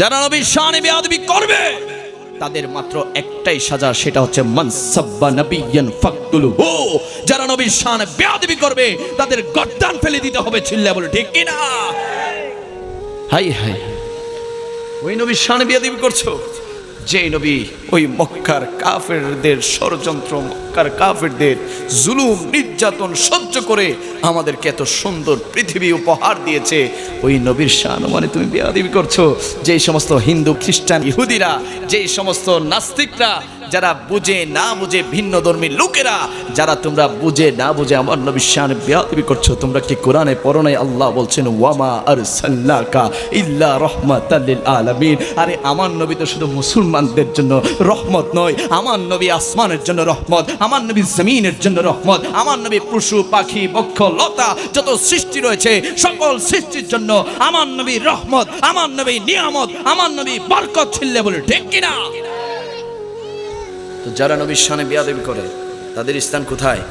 যারা নবীর শানে বেয়াদবি করবে, তাদের মাত্র একটাই সাজা, সেটা হচ্ছে মানসাব্বা নবিয়ান ফাকতুল হু যারা নবীর শানে বেয়াদবি করবে, তাদের গর্দান ফেলে দিতে হবে চিল্লা বলে, ঠিক কি না? হাই হাই। ওই নবীর শানে বেয়াদবি করছ? যে নবী, ওই মক্কার কাফেরদের ষড়যন্ত্র, মক্কার কাফেরদের জুলুম, নির্যাতন সহ্য করে আমাদেরকে এত সুন্দর পৃথিবী উপহার দিয়েছে। ওই নবীর শান মানে তুমি বেয়াদিবি করছ। যেই সমস্ত হিন্দু, খ্রিস্টান, ইহুদিরা, যেই সমস্ত নাস্তিকরা যারা বুঝে না বুঝে ভিন্ন ধর্মী লোকেরা, যারা তোমরা বুঝে না বুঝে আমার নবীর শান বেয়াদিবি করছ, তোমরা কি কোরআনে পরনে আল্লাহ বলছেন, ওয়ামা আর সাল্লাকা ইল্লা রহমাতাল্লিল আলামিন। আরে, আমার নবী তো শুধু মুসলমানদের জন্য রহমত নয়, আমার নবী আসমানের জন্য রহমত, আমার নবী জমিনের জন্য রহমত, আমার নবী পশু, পাখি, বক্ষ, লতা যত সৃষ্টি রয়েছে, সকল সৃষ্টির জন্য আমার নবী রহমত, আমার নবী নিয়ামত, আমার নবী বরকত ছিল্লে বলে ঠিক কিনা? তো যারা নবীর সানে বিয়াদবি করে তাদের স্থান কোথায়?